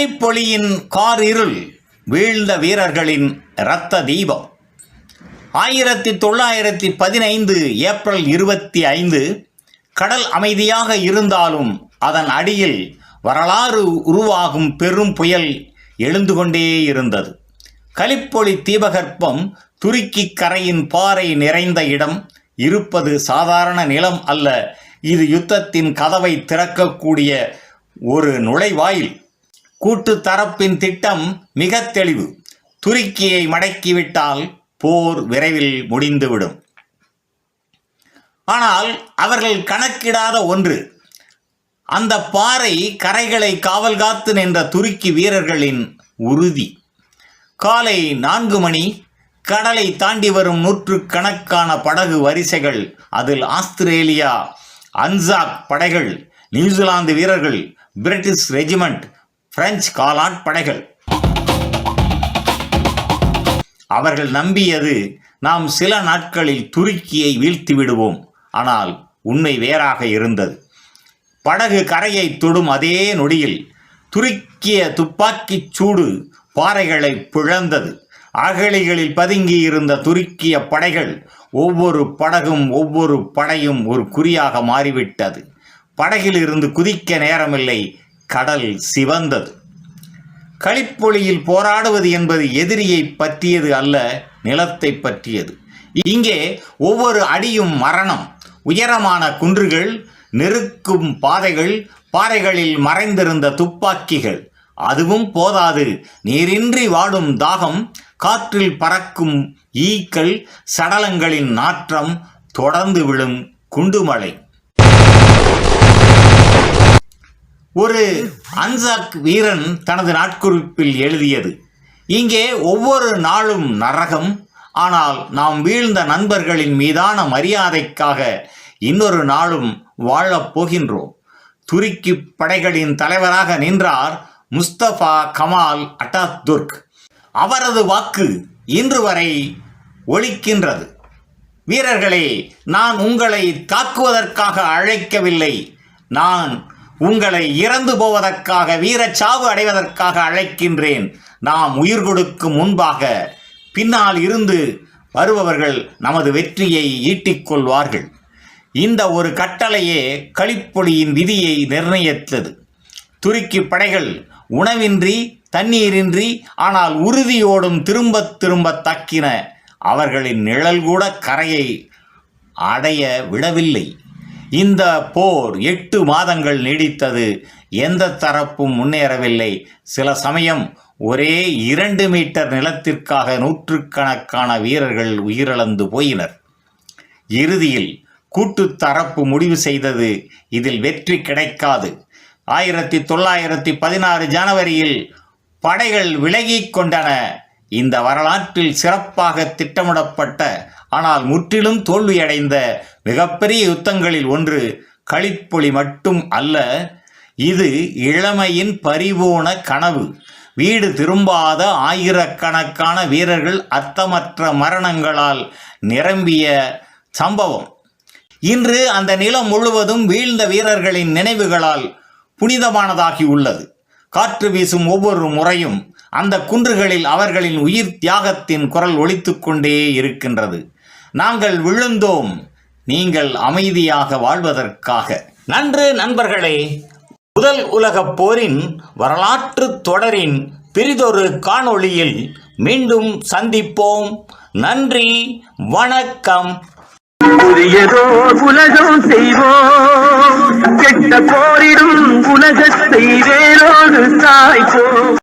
கலிப்பொலியின் காரிருள் வீழ்ந்த வீரர்களின் இரத்த தீபம். ஆயிரத்தி தொள்ளாயிரத்தி பதினைந்து ஏப்ரல் இருபத்தி ஐந்து கடல் அமைதியாக இருந்தாலும் அதன் அடியில் வரலாறு உருவாகும் பெரும் புயல் எழுந்து கொண்டே இருந்தது. கலிப்பொலி தீபகற்பம் துருக்கி கரையின் பாறை நிறைந்த இடம் இருப்பது சாதாரண நிலம் அல்ல. இது யுத்தத்தின் கதவை திறக்கக்கூடிய ஒரு நுழைவாயில். கூட்டு தரப்பின் திட்டம் மிக தெளிவு. துருக்கியை மடக்கிவிட்டால் போர் விரைவில் முடிந்துவிடும். ஆனால் அவர்கள் கணக்கிடாத ஒன்று. அந்த பாறை கரைகளை காவல் காத்து நின்ற துருக்கி வீரர்களின் உறுதி. காலை நான்கு மணி கடலை தாண்டி வரும் நூற்றுக்கணக்கான படகு வரிசைகள் அதில் ஆஸ்திரேலியா அன்சாக் படைகள் நியூசிலாந்து வீரர்கள் பிரிட்டிஷ் ரெஜிமெண்ட் பிரெஞ்சு காலாட் படைகள். அவர்கள் நம்பியது நாம் சில நாட்களில் துருக்கியை வீழ்த்தி விடுவோம். ஆனால் உண்மை வேறாக இருந்தது. படகு கரையை தொடும் அதே நொடியில் துருக்கிய துப்பாக்கிச் சூடு பாறைகளை பிழந்தது அகழிகளில் பதுங்கியிருந்த துருக்கிய படைகள் ஒவ்வொரு படகும் ஒவ்வொரு படையும் ஒரு குறியாக மாறிவிட்டது. படகில் இருந்து குதிக்க நேரமில்லை கடல் சிவந்தது. களிப்பொழியில் போராடுவது என்பது எதிரியை பற்றியது அல்ல நிலத்தை பற்றியது. இங்கே ஒவ்வொரு அடியும் மரணம் உயரமான குன்றுகள் நெருக்கும் பாதைகள் பாறைகளில் மறைந்திருந்த துப்பாக்கிகள். அதுவும் போதாது நீரின்றி வாடும் தாகம் காற்றில் பறக்கும் ஈக்கள் சடலங்களின் நாற்றம் தொடர்ந்து விழும் குண்டுமலை. ஒரு அன்சாக் வீரன் தனது நாட்குறிப்பில் எழுதியது இங்கே ஒவ்வொரு நாளும் நரகம் ஆனால் நாம் வீழ்ந்த நண்பர்களின் மீதான மரியாதைக்காக இன்னொரு நாளும் வாழப் போகின்றோம். துருக்கி படைகளின் தலைவராக நின்றார் முஸ்தபா கமால் அட்டாதுர்க் அவரது வாக்கு இன்று வரை ஒழிக்கின்றது. வீரர்களே நான் உங்களை தாக்குவதற்காக அழைக்கவில்லை. நான் உங்களை இறந்து போவதற்காக வீரச்சாவு அடைவதற்காக அழைக்கின்றேன். நாம் உயிர் கொடுக்கும் முன்பாக பின்னால் இருந்து வருபவர்கள் நமது வெற்றியை ஈட்டிக் கொள்வார்கள். இந்த ஒரு கட்டளையே கழிப்பொலியின் விதியை நிர்ணயித்தது. துருக்கி படைகள் உணவின்றி தண்ணீரின்றி ஆனால் உறுதியோடும் திரும்ப திரும்ப தக்கின அவர்களின் நிழல் கூட கரையை அடைய விடவில்லை. இந்த போர் எட்டு மாதங்கள் நீடித்தது. எந்த தரப்பும் முன்னேறவில்லை. சில சமயம் ஒரே இரண்டு மீட்டர் நிலத்திற்காக நூற்றுக்கணக்கான வீரர்கள் உயிரிழந்து போயினர். இறுதியில் கூட்டு தரப்பு முடிவு செய்தது இதில் வெற்றி கிடைக்காது. ஆயிரத்தி தொள்ளாயிரத்தி பதினாறு ஜனவரியில் படைகள் விலகிக் கொண்டன. இந்த வரலாற்றில் சிறப்பாக திட்டமிடப்பட்ட ஆனால் முற்றிலும் தோல்வியடைந்த மிகப்பெரிய யுத்தங்களில் ஒன்று களிப்பொலி மட்டும் அல்ல இது இளமையின் பரிபூர்ண கனவு. வீடு திரும்பாத ஆயிரக்கணக்கான வீரர்கள் அர்த்தமற்ற மரணங்களால் நிரம்பிய சம்பவம். இன்று அந்த நிலம் முழுவதும் வீழ்ந்த வீரர்களின் நினைவுகளால் புனிதமானதாகி உள்ளது. காற்று வீசும் ஒவ்வொரு முறையும் அந்த குன்றுகளில் அவர்களின் உயிர் தியாகத்தின் குரல் ஒலித்துக் கொண்டே இருக்கின்றது. நாங்கள் விழுந்தோம். நீங்கள் அமைதியாக வாழ்வதற்காக. நன்று நண்பர்களே முதல் உலகப் போரின் வரலாற்று தொடரின் பிரிதொரு காணொளியில் மீண்டும் சந்திப்போம். நன்றி வணக்கம். புதியதோர் உலகம் செய்வோம். கெட்ட போரிடும் உலகத்தை வேரோடு சாய்ப்போம்